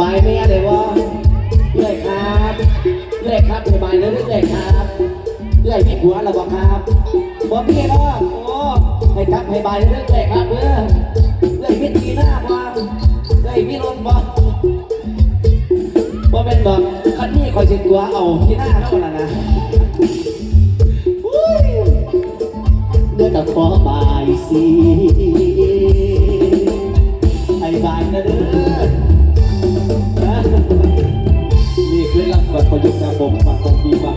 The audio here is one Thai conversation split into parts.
บายแม่เะไรวะเลื่ยครับเลื่ยครับสบายเลยเลื่ยครับเลื่ยพี่หัวเราบอกครับบอกพี่ว่าโอ้ให้ครับให้บายเลยเลื่อยครับเลื่อเลื่อยพี่ตีหน้าบ้างเลื่ยพี่ลนบ้างบอกเป็นดอกคันนี้คอยจิตตัวเอาที่หน้าเท่านั้นนะเดือดขอบายสิไอ้บายนะเด้อ ปอะยุทธ์นาคมันคงดีมา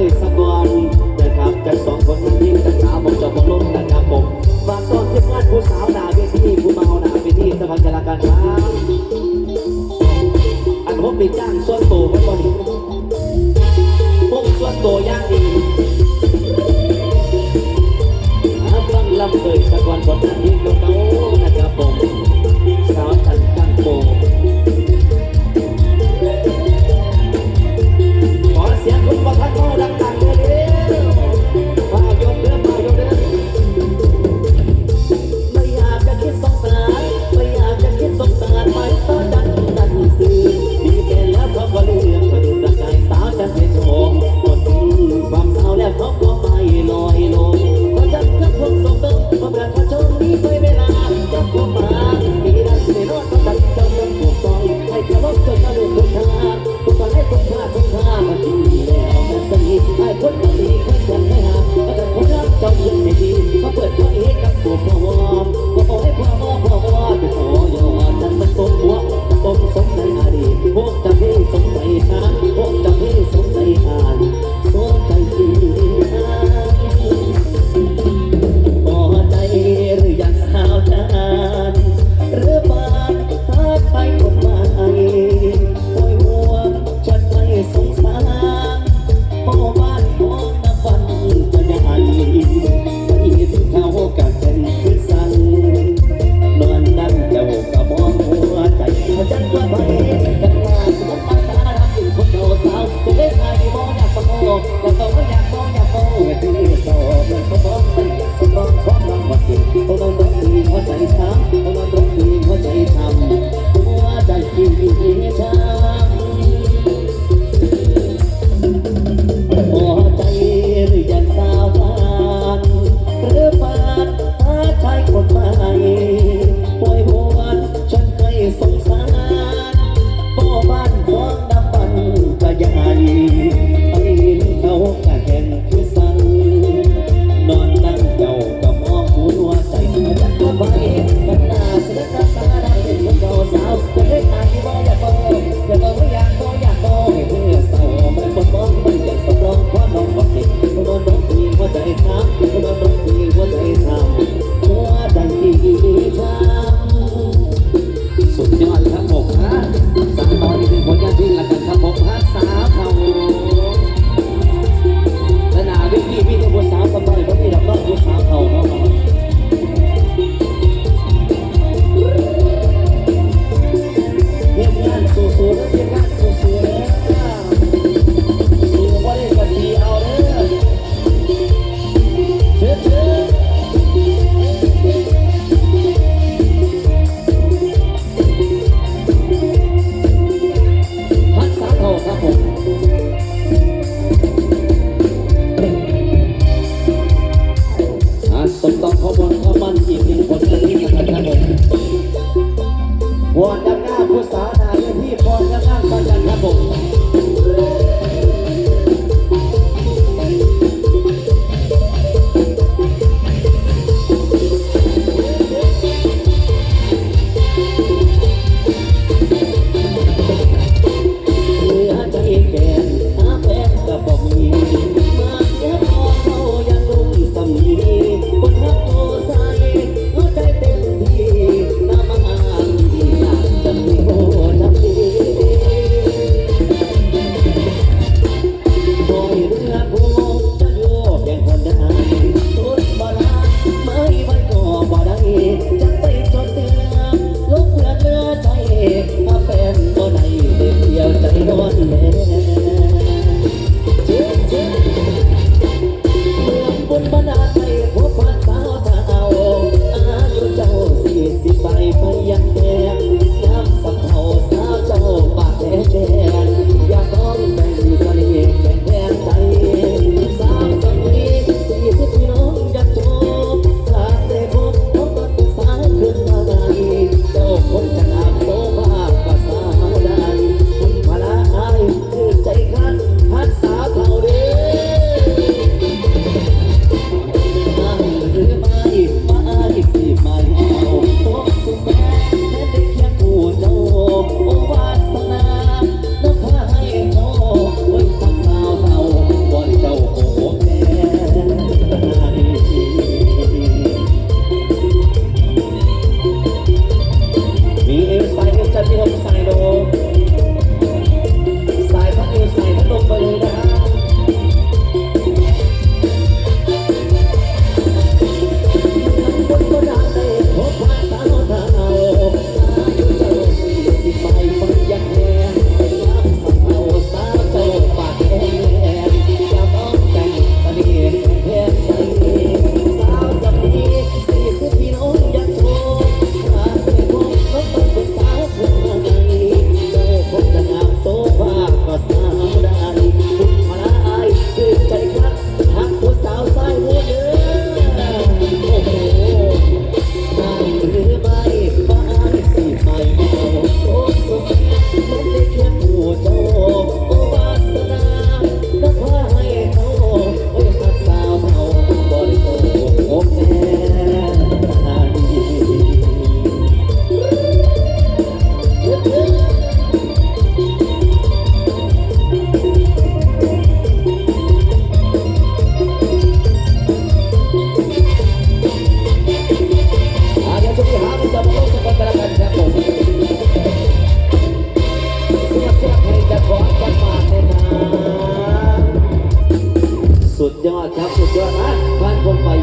เลยสักวันนะครับแต่สองคนนั้งที่ทั้งสาวผมจบมาลงนะครับผมฝากตอนเทียบงานผู้สาวหนาเวที่ผู้เมาหนาเวที่สมัครใจละกันครับอันผมมีจ้างส่วนตัวไม่พอดีผมส่วนตัวย่าง แล้วเขาก็อยากมอง ใจครับ วอนดังหน้าผู้สานาเรียที่พรและงานสัญญาณครับผม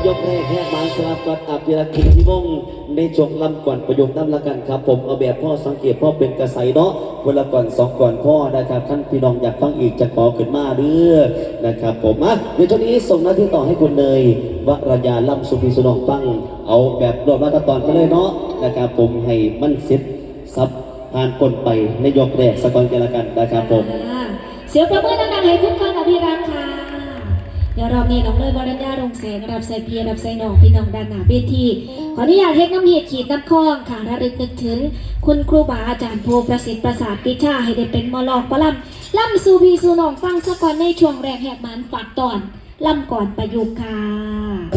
ยกแรกแหกมาสลับกับอภิรักษ์กิจที่วงในช่วงลำก่อนประโยคน้ำละกันครับ ผมเอาแบบพ่อสังเกตพ่อเป็นกระใสเนาะคนละก่อนสองก่อนพ่อนะครับท่านพี่น้องอยากฟังอีกจะขอขึ้นมาเด้อนะครับ ผมอะเดี๋ยวช่วงนี้ส่งหน้าที่ต่อให้คุณเนยวรยาลำสุพีสุนองฟัง เอาแบบรวบรัดตอนไปเลยเนาะนะครับผมให้มันเสร็จซับผ่านคนไปในยกแรกสกอนกันละกันนะครับผม เสียงประมือดังๆให้คุณกอนอภิรักษ์ค่ะ เดี๋ยวรอบนี้น้องเลยวรัญญารงแสงรับใส่เพียรับใส่น้องพี่น้องด้านหน้าเวทีขออนุญาตเทคน้ำเหียดขีดน้ำคลองค่ะระลึกนึกถึง คุณครูบาอาจารย์โพประสิทธิ์ประสาทปิชาให้ได้เป็นมอลอกปะล่ำล่ำสูพีสูน้องฟังสะก่อนในช่วงแรกแหกมันฝากตอนล่ำก่อนประยุกต์ค่ะ